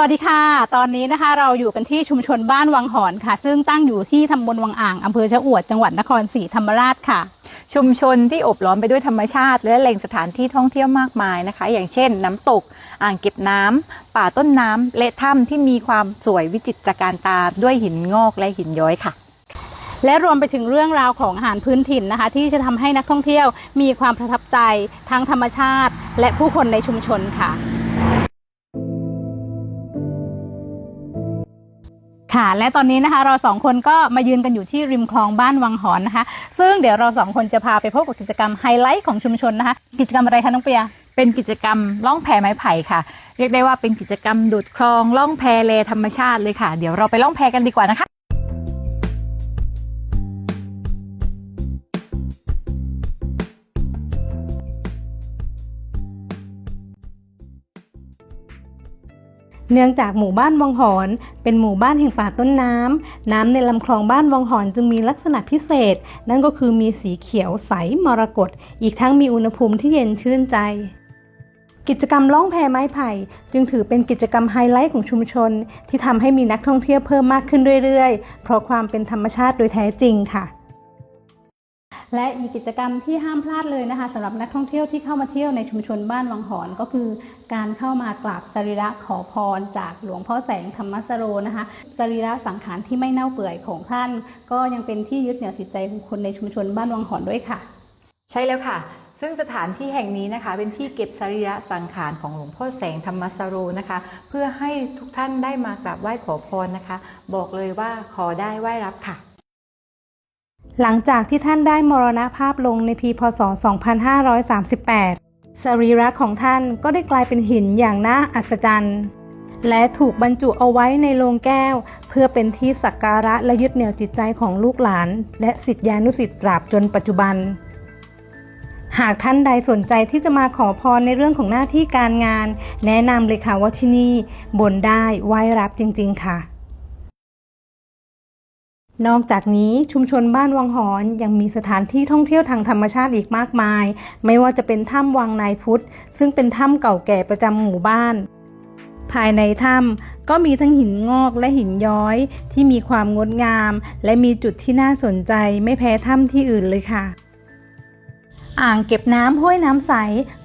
วัสดีค่ะ ตอนนี้นะคะเราอยู่กันที่ชุมชนบ้านวังหอนค่ะ ซึ่งตั้งอยู่ที่ตำบลวังอ่างอำเภอชะอวดจังหวัดนครศรีธรรมราชค่ะ ชุมชนที่โอบล้อมไปด้วยธรรมชาติ และแหล่งสถานที่ท่องเที่ยวมากมายนะคะ อย่างเช่น น้ำตก อ่างเก็บน้ำป่าต้นน้ำและถ้ำที่มีความสวยวิจิตรการตาด้วยหินงอกและหินย้อยค่ะ และรวมไปถึงเรื่องราวของอาหารพื้นถิ่นนะคะ ที่จะทำให้นักท่องเที่ยวมีความประทับใจทั้งธรรมชาติ และผู้คนในชุมชนค่ะ ค่ะ และตอนนี้นะคะเราสองคนก็มายืนกันอยู่ที่ริมคลองบ้านวังหอนนะคะ ซึ่งเดี๋ยวเราสองคนจะพาไปพบกับกิจกรรมไฮไลท์ของชุมชนนะคะ กิจกรรมอะไรคะน้องเปีย เป็นกิจกรรมล่องแพไม้ไผ่ค่ะ เรียกได้ว่าเป็นกิจกรรมดูดคลองล่องแพเลธรรมชาติเลยค่ะ เดี๋ยวเราไปล่องแพกันดีกว่านะคะ เนื่องจากหมู่บ้านวังหอนเป็นหมู่บ้านแห่งป่าต้นน้ำ น้ำในลำคลองบ้านวังหอนจึงมีลักษณะพิเศษ นั่นก็คือมีสีเขียวใสมรกตอีกทั้งมีอุณหภูมิที่เย็นชื่นใจ กิจกรรมล่องแพไม้ไผ่ จึงถือเป็นกิจกรรมไฮไลท์ของชุมชน ที่ทำให้มีนักท่องเที่ยวเพิ่มมากขึ้นเรื่อยๆ เพราะความเป็นธรรมชาติโดยแท้จริงค่ะ และอีกกิจกรรมที่ห้ามพลาดเลยนะคะสำหรับนักท่องเที่ยวที่เข้ามาเที่ยวในชุมชนบ้านวังหอนก็คือ การเข้ามากราบสรีระขอพร จากหลวงพ่อแสงธรรมสโรนะคะสรีระสังขารที่ไม่เน่าเปื่อยของท่าน ก็ยังเป็นที่ยึดเหนี่ยวจิตใจของคนในชุมชนบ้านวังหอนด้วยค่ะ ใช่แล้วค่ะซึ่งสถานที่แห่งนี้นะคะ เป็นที่เก็บสรีระสังขารของหลวงพ่อแสงธรรมสโรนะคะ เพื่อให้ทุกท่านได้มากราบไหว้ขอพรนะคะ บอกเลยว่าขอได้ไหว้รับค่ะ หลังจากที่ท่านได้มรณภาพลงในปีพศ 2538 สรีระของท่านก็ได้กลายเป็นหินอย่างน่าอัศจรรย์ และถูกบรรจุเอาไว้ในโลงแก้ว เพื่อเป็นที่สักการะและยึดเหนี่ยวจิตใจของลูกหลาน และสิทธิานุสิทธิ์ตราบจนปัจจุบัน หากท่านใดสนใจที่จะมาขอพรในเรื่องของหน้าที่การงาน แนะนำเลยค่ะว่าที่นี่บนได้ไหว้รับจริง ๆ ค่ะ นอกจากนี้ชุมชนบ้านวังหอนยังมีสถานที่ท่องเที่ยวทางธรรมชาติอีกมากมาย ไม่ว่าจะเป็นถ้ำวังนายพุทธ ซึ่งเป็นถ้ำเก่าแก่ประจำหมู่บ้าน ภายในถ้ำก็มีทั้งหินงอกและหินย้อย ที่มีความงดงาม และมีจุดที่น่าสนใจไม่แพ้ถ้ำที่อื่นเลยค่ะอ่างเก็บน้ำห้วยน้ำใส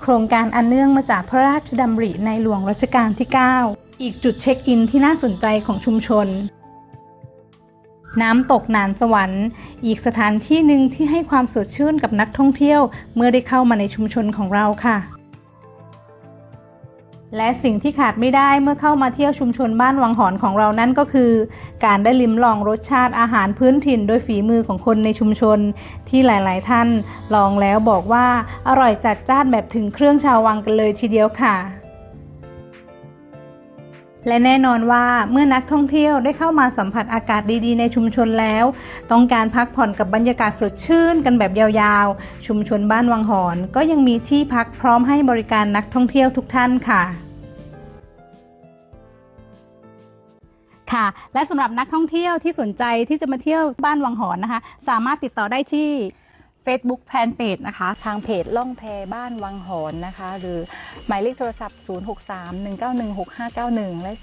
โครงการอันเนื่องมาจากพระราชดำริในหลวงรัชกาลที่ 9 อีกจุดเช็คอินที่น่าสนใจของชุมชน น้ำตกนานสวรรค์ อีกสถานที่หนึ่งที่ให้ความสดชื่นกับนักท่องเที่ยว เมื่อได้เข้ามาในชุมชนของเราค่ะ และสิ่งที่ขาดไม่ได้เมื่อเข้ามาเที่ยวชุมชนบ้านวังหอนของเรานั่นก็คือ การได้ลิ้มลองรสชาติอาหารพื้นถิ่นโดยฝีมือของคนในชุมชน ที่หลาย ๆ ท่านลองแล้วบอกว่าอร่อยจัดจ้านแบบถึงเครื่องชาววังกันเลยทีเดียวค่ะ และแน่นอนว่าเมื่อนักท่องเที่ยวได้เข้ามาสัมผัสอากาศดีๆ ในชุมชนแล้ว ต้องการพักผ่อนกับบรรยากาศสดชื่นกันแบบยาวๆ ชุมชนบ้านวังหอน ก็ยังมีที่พักพร้อมให้บริการนักท่องเที่ยวทุกท่านค่ะค่ะและสำหรับนักท่องเที่ยวที่สนใจที่จะมาเที่ยวบ้านวังหอนนะคะ สามารถติดต่อได้ที่ Facebook แ a นเพจนะคะ ทางเพจล่องแพบ้านวังหอนนะคะ หรือหมายเลขโทรศัพท์ 0631916591 และ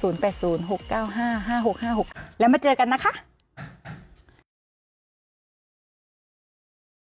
0806955656 แล้วมาเจอกันนะคะ